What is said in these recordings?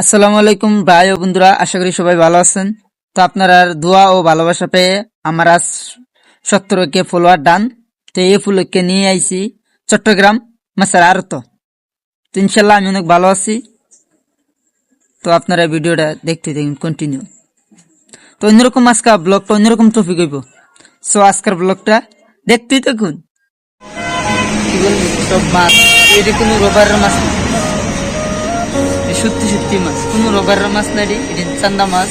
আসসালামু আলাইকুম ভাই ও বন্ধুরা, আশা করি সবাই ভালো আছেন। তো আপনারা দোয়া ও ভালোবাসা পেয়ে আমার আজ সত্তর কে ফলোয়ার ডান। তো এই ফুলকে নিয়ে আইছি চট্টগ্রাম মাসের আর তো ইনশাল্লাহ আমি অনেক ভালো আছি। তো আপনারা ভিডিওটা দেখতে দেখুন কন্টিনিউ তো অন্যরকম আজকে ব্লগটা অন্যরকম টপিক হইব। সো আজকের ব্লগটা দেখতেই দেখুন সব মাছ এটা কোনো রোবারের মাছ। সত্যি সত্যি মাছ। কোনো রোগারের মাছ না রে এটা চান্দা মাছ।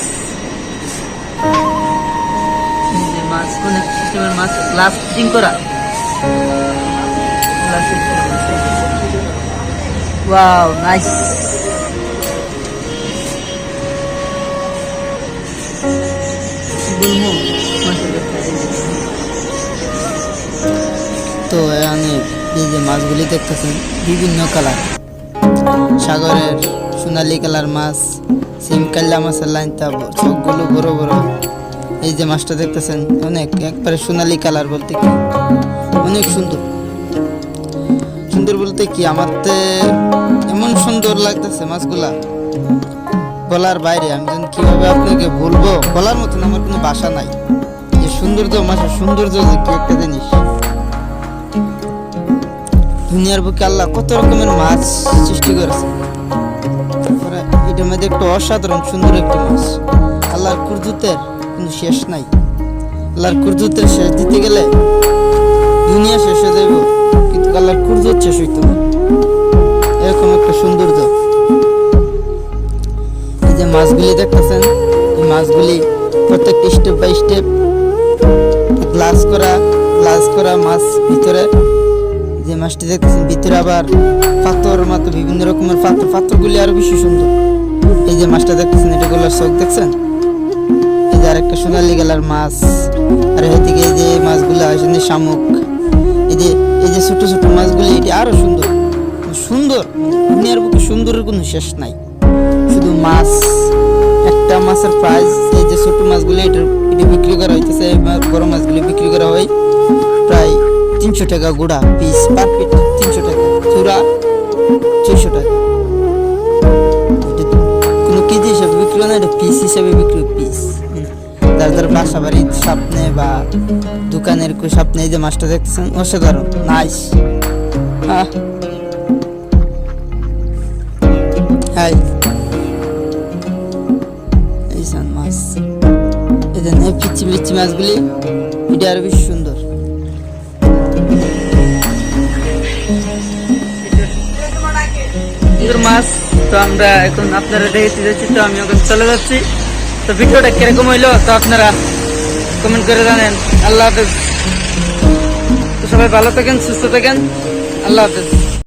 মাছ কোন সিস্টেমের মাছ। গ্লাস করা। Wow, nice. তো এখানে এই যে মাছগুলি দেখতেছেন বিভিন্ন কালার। সাগরের সোনালি কালার মাছ, সিম কাল্লা মাছের লাইনটা চোখগুলো বড় বড়। এই যে মাছটা দেখতেছেন, অনেক, একবারে সোনালি কালার বলতে কি? অনেক সুন্দর। সুন্দর বলতে কি, আমার তে এমন সুন্দর লাগতেছে মাছগুলা। বলার বাইরে, আমি যেন কীভাবে আপনাকে বলব, বলার মতন আমার কোনো বাসা নাই। যে সৌন্দর্য মাছের সৌন্দর্য যে কি একটা জিনিস। দুনিয়ার বুকে আল্লাহ কত রকমের মাছ সৃষ্টি করেছে। এটার মধ্যে একটা অসাধারণ সুন্দর একটি মাছ। আল্লাহর কুরদুতের কিন্তু শেষ নাই। আল্লাহর কুরদুতের শেষ দিতে গেলে দুনিয়া শেষ হয়ে যাইব, কিন্তু আল্লাহর কুরদুত শেষ হইতো না। এরকম একটা সৌন্দর্য। এই যে মাছগুলি দেখতেছেন, এই মাছগুলি প্রত্যেকটা স্টেপ বাই স্টেপ গ্লাস করা গ্লাস করা মাছ ভিতরে। যে মাছটি দেখতেছেন, ভিতরে আবার পাথর মতো বিভিন্ন রকমের পাথর। পাথরগুলি আরও বেশি সুন্দর। এই যে মাছটা দেখতেছেন, এটা গোলার চোখ, দেখছেন? এই যে আরেকটা সোনালি গেলার মাছ। আর এদিকে এই যে মাছগুলো আসেন শামুক। এই যে এই যে ছোট ছোট মাছগুলি, এটি আরও সুন্দর। সুন্দর? দুনিয়ার বুকে সুন্দরের কোনো শেষ নাই। শুধু মাছ, একটা মাছের প্রাইস এই যে ছোট মাছগুলি এটা এটা বিক্রি করা হইতেছে বড় মাছগুলি বিক্রি করা হয় প্রায় তিনশো টাকা গুড়া পিস পার পিস তিনশো টাকা, চূড়া ছয়শো টাকা। হিসাবে বিক্রি পিস। যার যার বাসা বাড়ির স্বপ্নে বা দোকানের স্বপ্নে এই যে মাছটা দেখতেছেন অসাধারণ নাইস হাই। এই সান মাছ। পিচ্ছি পিচ্ছি মাছগুলি, এটা আরও বেশি সুন্দর। মাছ, তো আমরা এখন আপনারা দেখতে যাচ্ছি, তো আমি ওখানে চলে যাচ্ছি। তো ভিডিওটা কীরকম হইল তো আপনারা কমেন্ট করে জানেন। আল্লাহ হাফেজ। তো সবাই ভালো থাকেন, সুস্থ থাকেন। আল্লাহ হাফেজ।